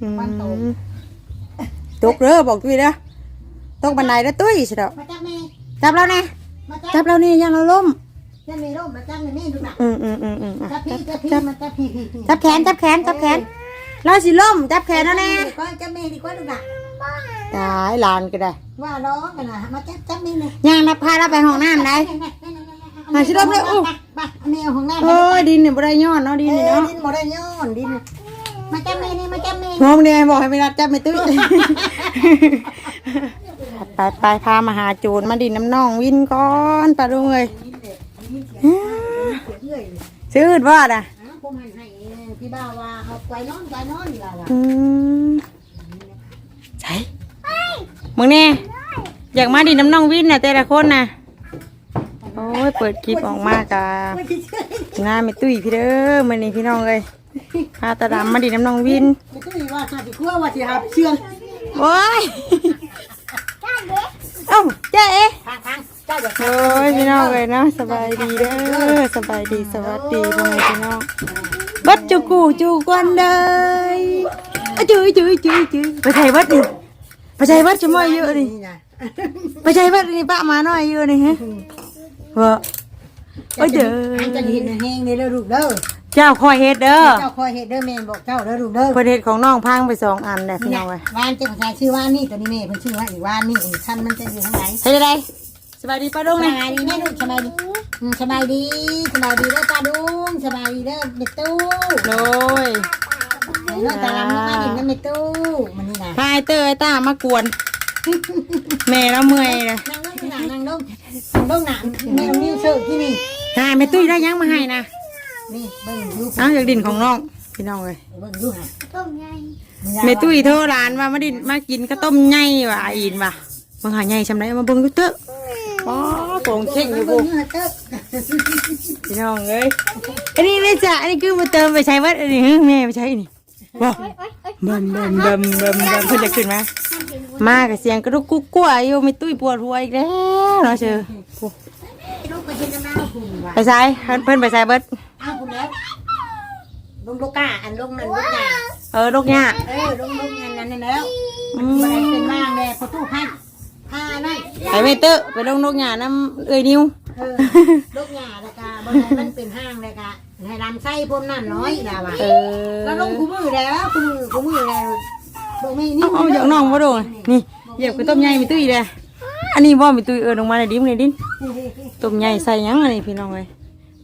อืมวันโตตกเด้อบอกตุ้ยเด้อตกบันไดเด้อตุ้ยสิเด้อมาจับแม่จับเราแน่มาจัจับบเรานี่ยังเราล้มจับแม่ร่มมาจับแม่นี่ดูหนักอืมอืมอืมอืมอะจับพี่จัจับบพี่จับมาจับพี่พี่พี่จับแขนจับแขนจับแขนเราสิล้มจับแขนเราแน่ดีกว่าจับแม่ดีกว่าดูหนักตายหลานก็ได้ว่าร้องกันนะมาจับจับแม่เลยย่างนับพาเราไปห้องน้ำได้หาชิลมเลยอู้ไปแมวของแม่โอ้ยดินเนี่ยบ่ได้ย้อนเนาะดินดินนี่เนาะเนาะดินบ่ได้ย้อนดิน มาจับแม่นี่มาจับแม่งงเนี่ยบอกให้ไปรับจับไม่ตุ้ยไปไปพามาหาโจรมาดินน้ำน่องวินก่อนปลาดุงเลยซื้ออื่นว่าน่ะผมให้ให้พี่บ่าวว่าเอาไว้นอนไว้นอนนี่ล่ะว่ะอืมใช่มึงเนี่ยอยากมาดินน้ำน่องวินน่ะแต่ละคนน่ะโอ้ยเปิดคลิปออกมากะหน้าไม่ตุ้ยพี่เด้อมันนี่พี่น้องเลย พาตาดำมาดินน้ำน่องวินไม่ต้องมีว่าถ้าสิกลัวว่าสิหาเชื่องโอ้ยเอ้าเจ๊เอ๊ะทางทางเจ้าอย่าโอ้ยพี่น้องเลยเนาะสบายดีเด้อสบายดีสวัสดีพ่อแม่พี่น้องบัดจูกูจูกวันเลยอะจุยจุยจุยจุยไปใช้บัดดิไปใช้บัดจะมาเยอะดินี่นะไปใช้บัดนี่ป้ามาหน่อยเยอะนี่ฮะเว้อโอ้ยเด้ออันจะเห็นแห้งนี่เด้อลูกเด้อ เจ้าคอยเฮ็ดเด้อเจ้าคอยเฮ็ดเด้อแม่บอกเจ้าเด้อลูกเด้อประเด็ของน้องพังไปสองอันแหละพี่น้องเว้ยวานเจ้าชายชื่อว่านี่ตัวนี้แม่เพิ่นชื่อว่าอีกว่านนี่อีกคันมันจะอยู่ทางไหนเฮ็ดได้สบายดีป้าดุงสนะบายดีแม่ลูกสบายดีอืมสบายดีสบายดีเด้อตาดุงสบายดีเด้อเม็ดตู้โดยเด้อตาลำมาดินเด้อเม็ดตู้มันนี่นะพายเตอร์ไอ้ต้ามากวนแม่เราเมื่อยเลยนั่งลงนั่งลงนั่งลงหนังแม่เอานิ้วเชิดที่นี่หาแม่ตุ้ยได้ยังมาให้นะ นี่เบิ่งดูอ้าวจากดินของน้องพี่น้องเลยเบิ่งดูฮะแม่ตุ้ยโทรร้านว่ามาดินมากินข้าวต้มไงว่ะอาอินว่ะมาหาไงชำไรมาเบิ่งดูเถอะอ๋อโกงเข่งอยู่เบิ่กูงดูฮะเต้อพี่น้องเอ้ยอันนี้เลยจ้ะอันนี้คือมาเติมไปใช้วัดอันนี้แม่ไปใช้นี่บอกเบิ่มเบิ่มเบิ่มเบิ่มเบิ่มเพิ่นจะขึ้นมามากับเสียงกระดุกกุ๊กกัวอยู่แม่ตุ้ยปวดหัวอีกแล้วเนาะเชอลูกไปกินน้ำน้ำคุณว่ะไปใช้เพิ่นเพิ่นไปใช้เบิดเอาคุณ แล้วลงลูกก้าอันลงนั่นลูกหน้าเออลูกเนี่ยเออลงลงอันนั้นนั่นแล้วอืมันมเป็นว่างเลยพอตู้พันผ้านั่นไปเมเตอร์ไปลงนกหยาน้ำเอ้ยนิ้ว เออลูกหญ้าแล้วก็บนนั้นมันเป็นห้างเลยก็ให้ลำไส้พวกนั้นน้อยแล้วว่ะเออแล้วลงคู่มือแล้วคู่มือคู่มือแล้วบอกไม่นี่เอาเอาอย่างน้องมาดูนี่เหยียบกับต้มใหญ่มีตุ้ยเลยอันนี้บ่มีตุ้ยเออลงมาในดิมในดินต้มใหญ่ใส่หยังอันนี้พี่น้องเลย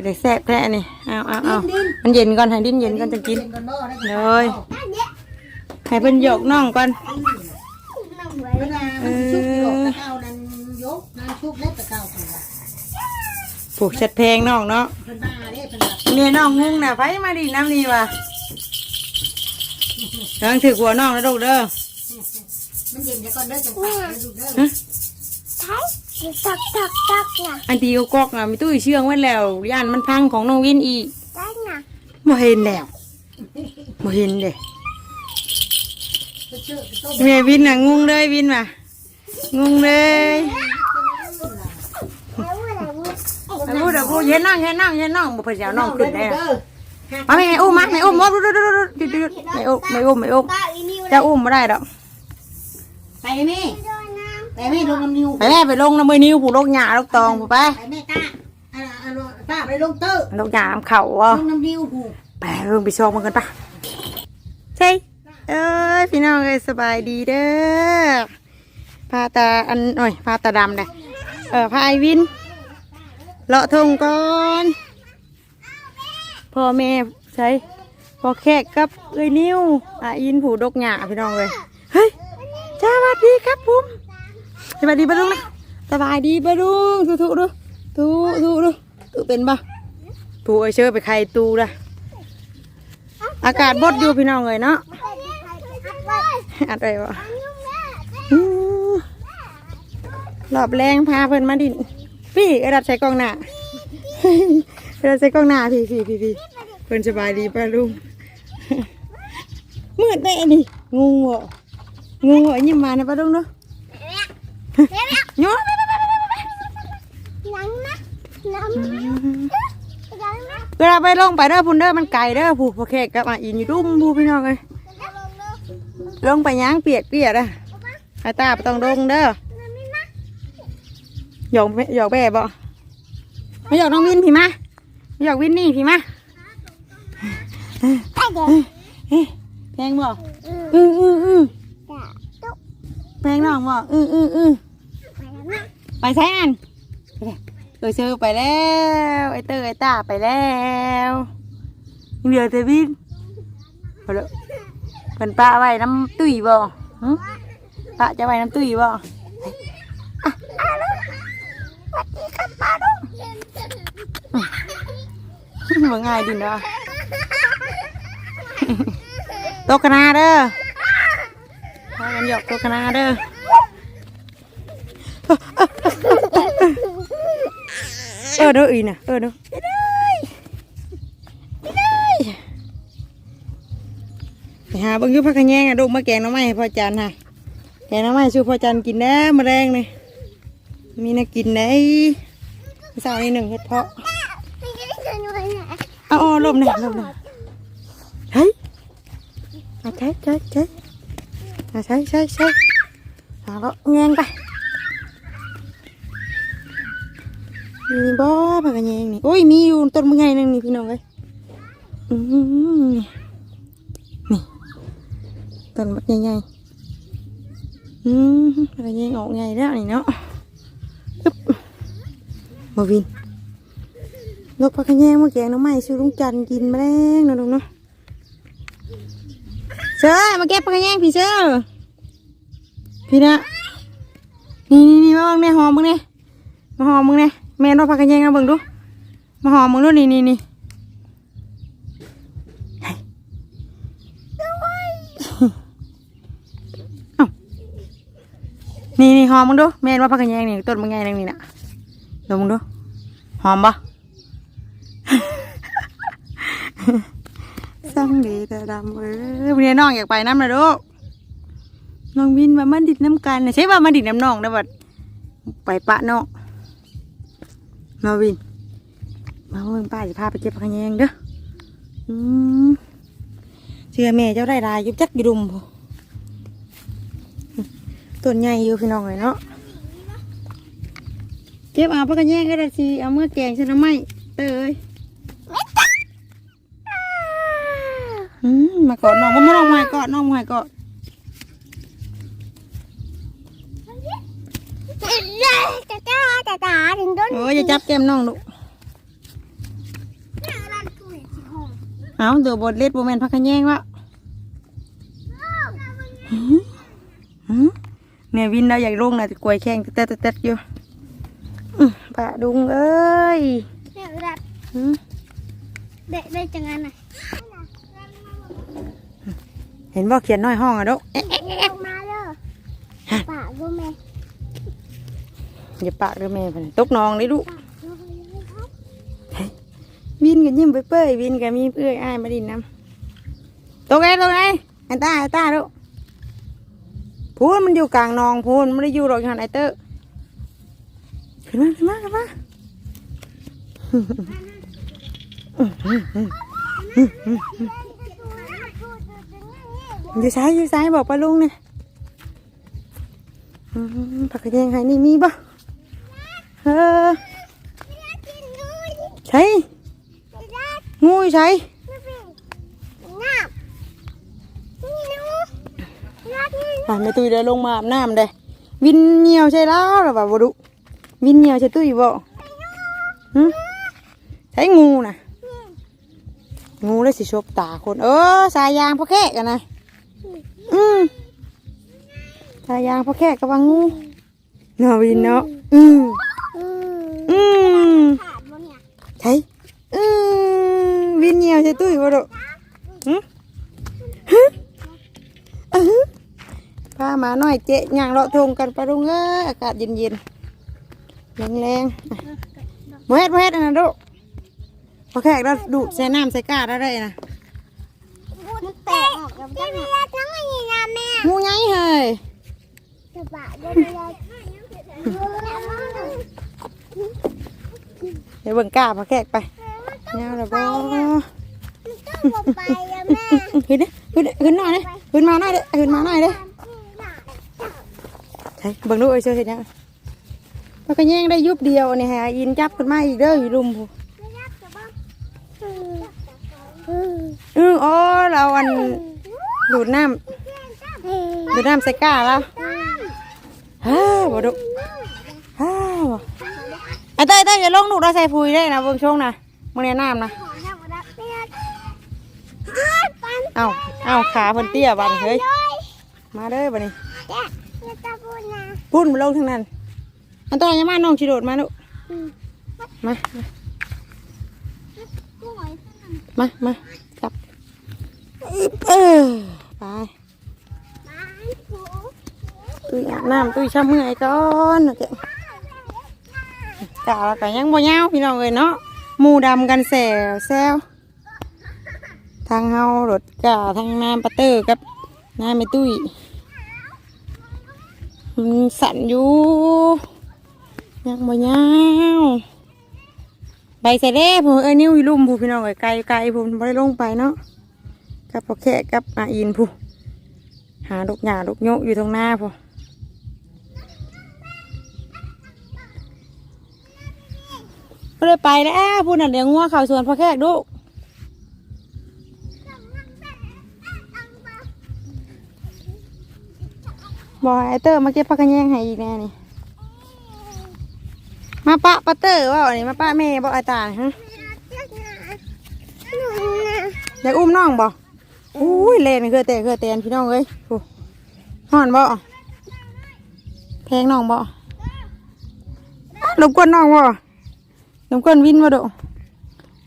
ไปเลยแซ่บแท้อันนี่เอาเอาเอามันเย็นก่อนให้ดินเย็นก่อนจะกินเลยให้เพิ่นหยอกน้องก่อนเวลามันชุบหยกตะเก้านั้นยกนางชุบเล็บตะเก้าถึงว่าผูกชัดเพลงน้องเนาะเพิ่นบ้าเด้เพิ่นแบบเนี่ยน้องงุ้งน่ะไผมาดิน้ำนี่ว่ะกำลังถือหัวน้องแล้วลูกเด้อมันเย็นจะก่อนเด้อจังปากเด้อลูกเด้อฮะ ตักตักตักนะอันที่เอากอกอะมีตุ้ยเชื่องไว้แล้วย่านมันพังของน้องวินอีกได้นะบ่เห็นแล้วบ่เห็นเด้ไปเชื่อไปต้มแม่วินน่ะงงเลยวินว่ะงงเลยแล้วอะไรวุ้เอาพูดเอาพูดเห็นน้องเห็นน้องเห็นน้องบ่เพิ่นสิเอาน้องขึ้นได้เด้อะอมาแม่อุ้มมาแม่อุ้มมาดูดูดูดูดูดูไม่อุ้มไม่อุ้มไม่อุ้มตาอีนิวจะอุ้มไม่ได้ดอกไปแม่โดนน้ ไปแม่ลงน้ำนิ้วไปแม่ไปลงน้ำมือนิ้วผูกลกหญ้าลกตองผูกไปไปแม่ตาอ่าอ่าตาไปลงเต้อลกหญ้าน้ำเข่าอะลงน้ำนิ้วผูกไปเริ่มไปชมมันกันปะใช่เอ้ยพี่น้องเอ้ยสบายดีเด้อพาตาอันหน่อยพาตาดำเลยเออพาไอวินเลาะทงก่อนพ่อแม่ใช่พอแขกกับเอ้ยนิ้วอาอินผูดกหญ้าพี่น้องเลยเฮ้ยสวัสดีครับผม สวัสดีปะลุงนะสบายดีปะลุงทุทุดูทุทุดูทุเป็นปะผูไอเชื่อไปใครตูละอากาศบดอยู่พี่น้องเลยเนาะำอะไรวะอืมรอบแรงพาเพิ่นมาดินพี่กระดับใส่กล้องหน้ากระดับใส่กล้องหน้าพี่พี่พี่พี่เพิ่นสบายดีป่ะลุงมืดแน่นี่งูเหรองูเหรอยิ้มมานะป้าลุงเนาะ โยนนังนะเวลาไปลงไปเด้อพุ่นเด้อมันไกลเด้อผู้พอแขกกับอาอินอยู่ดุ้มผู้พี่น้องเลยลงไปย่างเปียกเปียกอะไอ้ตาไปต้องลงเด้อหยอกหยอกแบ่บ่ไม่หยอกน้องวินพี่มาไม่หยอกวินนี่พี่มาไปเดี๋ยวเฮ้แพงบ่อืออืออือแพงน้องบ่อืออืออือ ไปใช้อันเลยเออเชอไปแล้วไอเตอร์ไอตาไปแล้วเหลือแต่วินไปแล้วเป็นป้าไว้น้ำตุ้ยบ่ป้าจะไว้น้ำตุ้ยบ่สวัสดีครับป้าลุงมันง่ายดินเนาะโตกนาเด้อพากันหยอกโตกนาเด้อ เออเด้ออีน่ะเออเด้อไปเลยไปเลยไปหาเบางอยุพักกันแยงอะลูกมาแกงหน้ำไม้ให้พ่อจันค่ะแกงหน้ำไม้ชูพ่อจันกินแน่มาแรงเลยมีน่ากินได้เสาร์นี้หนึ่งเฮ็ดเพาะไม่ได้เดินไปไหนเอาเอาลมหน่อยลมหน่อยเฮ้ยเอาใช่ใช่ใช่เอาใช่ใช่ใช่เอาแล้วแงงไป มีบ่ผักกระแยงนี่โอ้ยมีอยู่ต้นมะไงนึงนี่พี่น้องเอ้ยอืมนี่ต้นมะใหญ่ๆอืมผักกระแยงออกไงแล้วนี่เนาะอึ๊บมาวินนกพักขะแยงมาแกงน้องใหม่ชื่อลุงจันกินแมลงเนะลุงเนาะเสือมาเก็บพักขะแยงพี่เสือพี่นะนี่นี่นี่มาบิ่งเนี่ยหอมมึงเนี่ยมาหอมมึงเนี่ย แม่นกพักขะแยงมาเบิ่งดู มาหอมมึงดูนี่นี่นี่นี่นี่หอมมึงดูแม่นว่าพักขะแยงนี่ต้นมึงไงนั่งนี่นะเดี๋ยวมึงดูหอมปะสั่งดีแต่ดำเอ้ยวันนี้น้องอยากไปน้ำนะลูกน้องวินว่ามันดิดน้ำกันนะใช่ว่ามันดิดน้ำน้องนะบัดไปปะน้อง มาวิน มาเบิ่งป้าจะพาไปเก็บผักขะแยงเด้ออืมเชื่อแม่เจ้าได้รายอยุบจักอยุดุมพอต้นใหญ่อยู่พี่น้องเลยเนาะเก็บเอาผักขะแยงก็ได้สิเอาเมื่อแกงใช่ไหมไม่เตยอืมมากอดน้องก็ไม่น้องมากอดน้องมากอด จ้าจ้าจ้าจ้าถึงโดนโอ้ยอย่าจับแก้มน้องลูกเอาเดี๋ยวบทเล็ดโบแมนพักกันแย่งวะหืมหืมเนี่ยวินเราอยากลงนะแต่กล้วยแข้งเต๊ดเต๊ดๆอยู่อื้อปะดุงเอ้ยเนี่ยเวลาหืมเด็กได้จังงั้นน่ะเห็นบ่เขียนน้อยห้องอะลูกเอ๊ะลงมาเลยป่าก็แม่ อย่าปากเด้อแม่เพิ่นตกน้องได้ลูกป่าก็เลยครับวินกันยิ้มเปื่อยวินกันมีเปื่อยอ้ายมาดินน้ำตกไงตกไงไอ้ตาไอ้ตาลูกพูนมันอยู่กลางนองพูนไม่ได้อยู่หรอกหันไอเตอร์ขึ้นมาขึ้นมาขึ้นมาอยู่ซ้ายอยู่ซ้ายบอกป้าลุงเนี่ยผักกระเทียมไห้นี่มีปะ เออใช่งูใช่น้ำนี่นูรักนี่อะแม่ตุยเดินลงมาอาบน้ำเด้วินเหนียวใช่แล้วหรือเปล่าบดุวินเหนียวใช่ตุ้ยบ่หึใช้งูนะงูเลยสิชกตาคน เออสายยางพ่อแค่กันนะอืมสายยางพ่อแค่กับว่างูเนาะวินเนาะอืม มอืมขาดบ่เนี่ยใช่อืมวินเหนียวใช่ตุ้ยบ่ดุหึหึอื้อหือพามาหน่อยเจ๊ย่างเลาะทงกันไปลุงเอ้ยอากาศเย็นๆแรงๆอะบ่เฮ็ดบ่เฮ็ดอันนะดุพอแขกเราดูดใส่น้ำใส่กาได้ได้นะมันแตกออกแล้วจ้ะเนี่ยจังไงนี่นะแม่งูไงเฮ้ยจะบะได้ไหมล่ะเดี๋ยวเบิ่งกาพอแขกไปเงาแล้วบ่ต้องลงไปอะแม่เฮ้ยเด้อเฮ้ยขึ้นขึ้นหน่อยเลยขึ้นมาหน่อยเลยขึ้นมาหน่อยเลยใช่เบิ่งดูไอ้เชื่อเห็นยังมันก็แย่งได้ยุบเดียวนี่ฮะอินจับขึ้นมาอีกเด้ออยู่ลุมผู้อืออ๋อเราอันดูดน้ำดูดน้ำใส่ก้าแล้วฮ่าบ่ดุฮ่าบ่ไอ้เต้ยเต้ยอย่าลงหนูเราใส่ปุ๋ยได้นะเบิ่งช่วงนะมึงเนี่ยน้ำนะเอาเอาขาเพิ่นเตี้ยบัดนเฮ้ยมาเด้อบัดนี้พุ่นมาลงทางนั้นมันต้องยังมาน้องชิโดดมาลูกมามามาจับอึ๊บเออไปตุ้ยอาบน้ำตุ้ยช้ำเมื่อยก่อนนะเจ๊ จ้าแล้วก็ยังบ่ยาวพี่น้องเลยเนาะหมูดำกันแซวแซวทางเฮารถกาทางน้ำปะเตอร์กับน้ำไม่ตุ้ยมันสั่นอยู่ยังบ่ยาวใบใส่เด้ผมเอ้ยนิ้วอีลุ่มผู้พี่น้องเอ้ยไกลไกลผมไม่ได้ลงไปเนาะกับพอแค่กับอาอินผู้หาลูกหญ้าลูกโยกอยู่ตรงหน้าผู้ ไม่ได้ไปแล้วผู้นั่นเดี๋ยวงัวเข่าสวนพอแค่ดูบอยไอเตอร์มาเก็บผักกระแยงให้อีกแน่นี่มาปะปะเตอร์ว่าอันนี้มาปะแม่บอกไอตาฮะอยากอุ้มน้องบ่อุ้ยเลนเคยเตะเคยเตนพี่น้องเอ้ยห่อนบ่แพงน้องบ่รบกวนน้องบ่ รบกวนวินบ่ดู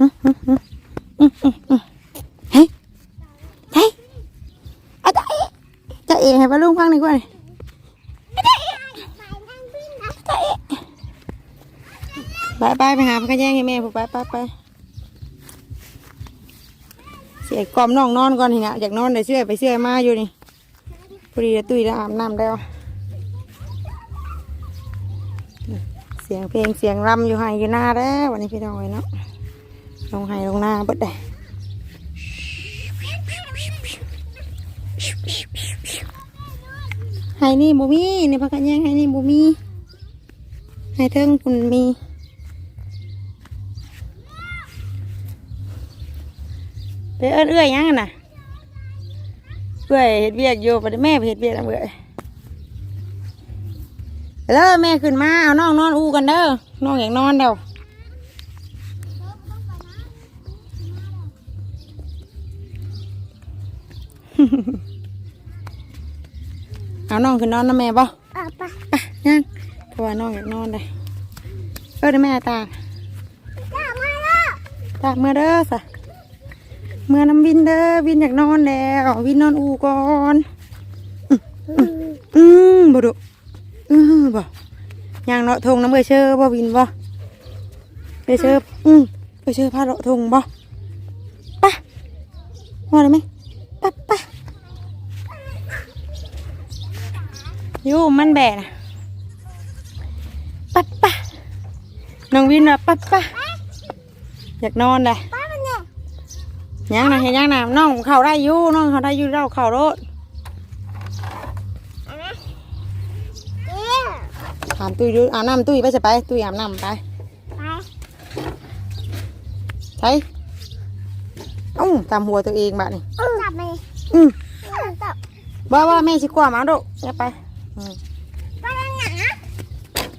อื้ออื้ออื้ออื้ออื้อะอเฮ้ยเฮ้ยเอาจะเอ๋จะเอ๋ให้ปลาลุงฟังหน่อยกว่านี่ไปไปไปหาพักแย่งให้แม่ผมไปไปไปเสียกล่อมน้องนอนก่อนทีนะอยากนอนเดี๋ยวเชื่อไปเชื่อมาอยู่นี่พอดีเดี๋ยวตุ้ยจะอาบน้ำแล้ เสียงเพลงเสียงรำอยู่ไห้อยู่หน้าแล้ววันนี้พี่น้องไว้เนาะลงไห้ลงหน้าเบิดได้ไห้นี่บ่มีในพักแย่งไห้นี่บ่มีไห้เทิงคุณมีไปเอิ้นเอื้อยยังน่ะเอื้อยเฮ็ดเวียกอยู่ไปแม่ไปเฮ็ดเวียกนำเอื้อ เด้อแม่ขึ้นมาเอาน้องนอนอูกันเด้อน้องอยากนอนเด้อเอาน้องขึ้นนอนนะแม่บ่อะยังเพราะว่าน้องอยากนอนเลยเออเดี๋ยวแม่ตากตากเมื่อเด้อสะเมื่อน้ำวินเด้อวินอยากนอนแล้ววินนอนอูก่อนอืมอืมบ่ ดุอืมบ่ยางเนาะทงน้ำเบอเชอร์บ่วินบ่เบอเชอร์อืมเบอเชอร์พาเลาะทงบ่ไปะว่าได้ไหมไปะปะอยู่มันแบะนะปัดปะน้องวินอะปัดปะอยากนอนเลยยังนะเห็นยังนะน้องเขาได้อยู่น้องเขาได้อยู่เราเขารถามตุ้ยดูอาบน้ำตุ้ยไปจะไป ตุ้ยอาบน้ำไปใช่เอ้าตามหัวตัวเองบ้านี่จับไหมอืมจับบ้าว่าแม่ชิกว่ามาดูอย่าไปอืมไปด้านหนา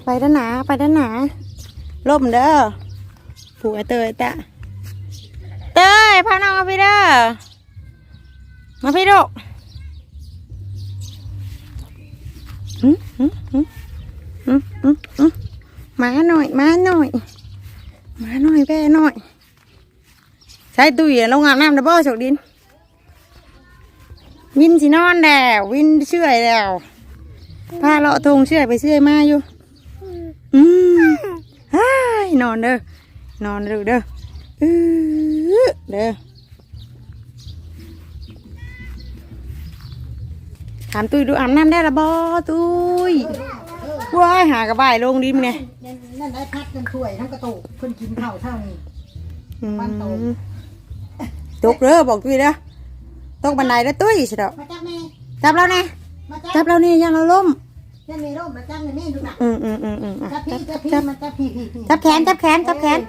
ไปด้านหนาไปด้านหนาล่มเด้อผูกไอเตยตะเตยพาน้องมาพี่เด้อมาพี่ดูอืมอืมอืมอื มาหน่อย มาหน่อย มาหน่อยแม่หน่อย ใช้ตุ้ยลงอาบน้ำดับเบิลฉกดิน วินสินอนแล้ววินเชื่อยแล้วพาเลาะทงเชื่อยไปเชื่อยมาอยู่ อืมฮ้ายนอนเด้อนอนเด้อเด้อเด้อถามตุ้ยดูอาบน้ำได้ละบอตุ้ย ว้ายหากระบายลงดิมเนี่ยนั่นได้พัดกันถ้วยทั้งกระโตกเพิ่นกินข้าวเท่านี้อืมบ้านโตตกเด้อบอกตุ้ยเด้อโตตกบันไดแล้วตุ้ยสิดอกมาจับแม่จับแล้วแน่มาจัจับบแล้วนี่ยังเราล้มจับแม่ร่มมาจับแม่ดูหนักอืมอืมอืมอืมอะจับจัพี่บจับพี่จับมาจับพี่พี่จับแขนจับแขนจับแขน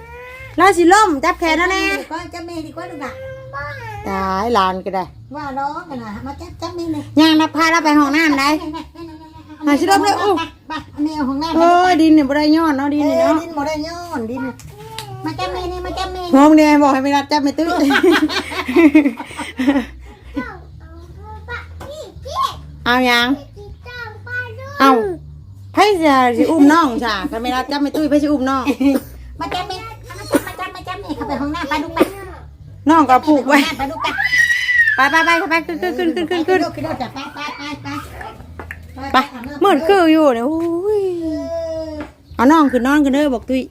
เราสิล้มจับแขนแล้วแน่ก็จับแม่ดีกว่าดูหนักตายหลานก็ได้ ว่าน้องกันนะมาจับจับแม่เลยย่างนับพาเราไปห้องน้ำได้หาชิลมเลยอู้ ไปแม่ของแม่โอ้ยดินเนี่ยบ่ได้ย้อนเนาะดินนี่เนาะดินหมดได้ย้อนดิน มาจับแม่นี่มาจับแม่งงเนี่ยบอกให้ไปรับจับไม่ตื้อพี่พี่เอายังพี่ตามไปด้วยเอาไพ่จะสิอุ้มน้องจ้ะถ้าไม่รับจับไม่ตื้อไพ่สิอุ้มน้องมาจับแม่มาจับมาจับมาจับแม่เข้าไปห้องน้ำไปดูไปน้องก็ผูกไว้ไปดูไปไปไปไปไปขึ้นขึ้นขึ้นขึ้นขึ้นขึ้นขึ้นขึ้นไปไปไปไป ไปเหมือนคืออยู่เนี่ยโอ้ยเอาน้องขึ้นอนกันเด้อบอกตุ้ย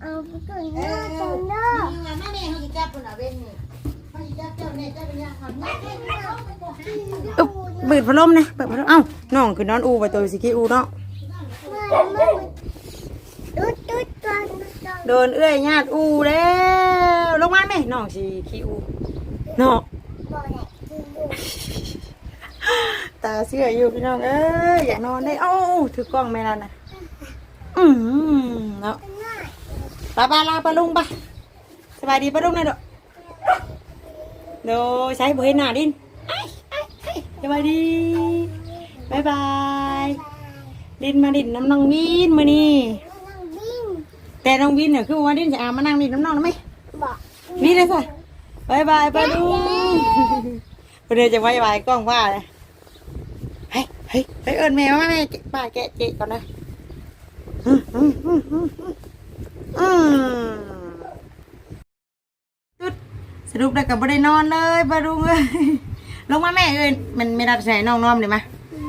เอาไปก่อนเอนะอก่อนเด้เด้ออมาแม่เขาจะจับคนละเว้นนี่เขาจะจับเจ้าเนี่ยเจ้าเป็นยังคนนั้นอึ๊บเปิดพัดลมนะเปิดพัดลมเอ้าน้องขึ้นอนอูไปตัวสิกี้อูเนาะตุ๊ดตุ๊ดก่อนก่อนโดนเอื้อยญาติอูแล้วลงมาไหมน้องสิขี้อูเนาะ บ่ได้กินอยู่ ตาเสื้ออยู่พี่น้องเอ้ยอยากนอนได้เอ้าถือกล้องไม่แล้วนะอืมเนาะปลาปลาลาปลาลุงปะสบายดีปลาลุงนะเด้อโดใช้บ่เห็นหน้าดินไอ้ไอ้ไอ้สบายดีบายบายดินมาดินน้ำน้องวินมานี่นั่งวิ่งแต่น้องวินเนี่ยคือว่าดินจะเอามานั่งดินน้ำน้องนะไหมบอกวินเลยสิบายบายปลาลุงเดี๋ยวจะบายบายกล้องว่าเลยเฮ้ยเฮ้ยเอิญแมวแม่ป้าแกะเจ๊ก่อนนะสุดสรุปได้กับบ่ได้นอนเลยบารุงเอ้ยลงมาแม่เอ้ยมันไม่รับใส่น้องนอนเลยมะ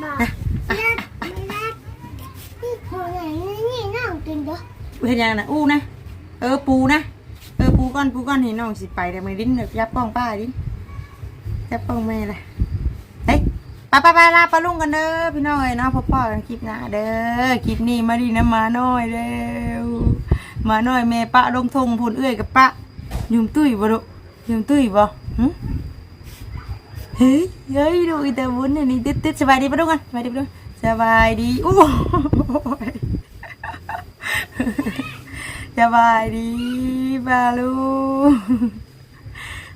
บอกรักไม่รักนี่คนไหนนี่นั่งกินเด้อเห็นยังนะอู้นะเออปูนะเออปูก้อนปูก้อนเห็นน้องสิไปแต่ไม่ดิ้นเดี๋ยยับป้องป้าดิ้นยับป้องแม่เลย ไปไปไปลาปลาลุงกันเด้อพี่น้องเอ้ยเนาะพ่อพ่อกันคลิปหน้าเด้อคลิปนี้มาดีนะมาน้อยเด้อมาน้อยแม่ปะลงทงพูนเอื้อยกับปะยุมตุ้ยบ่ดุยุมตุ้ยบ่หึเฮ้ยเฮ้ยดูอีแต่วุ้นอันนี่ติดติดสบายดีปะลุงกันสบายดีปะลุงสบายดีโอ้สบายดีปาลุง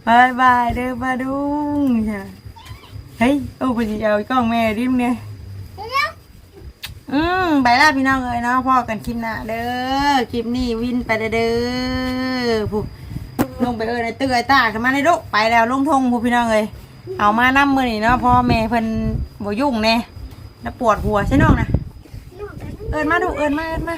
บายบายเด้อปาลุงจ้ะ เฮ้ยโอ้ปจิเอากล้องแม่ริมเนี่ยอืมไปละพี่น้องเอ้ยเนาะพ่อกันคลิปหน้าเด้อคลิปนี้วินไปเด้อผู้ลงไปเอ้ยในเตื้อยตาขึ้นมาในดุไปแล้วลงทงผู้พี่น้องเอ้ยเอามานํมือนี่เนาะพ่อแม่เพิ่นบ่ยุ่งแน่แล้วปวดหัวใช่น้องนะเอินมาดูเอินมาเอินมา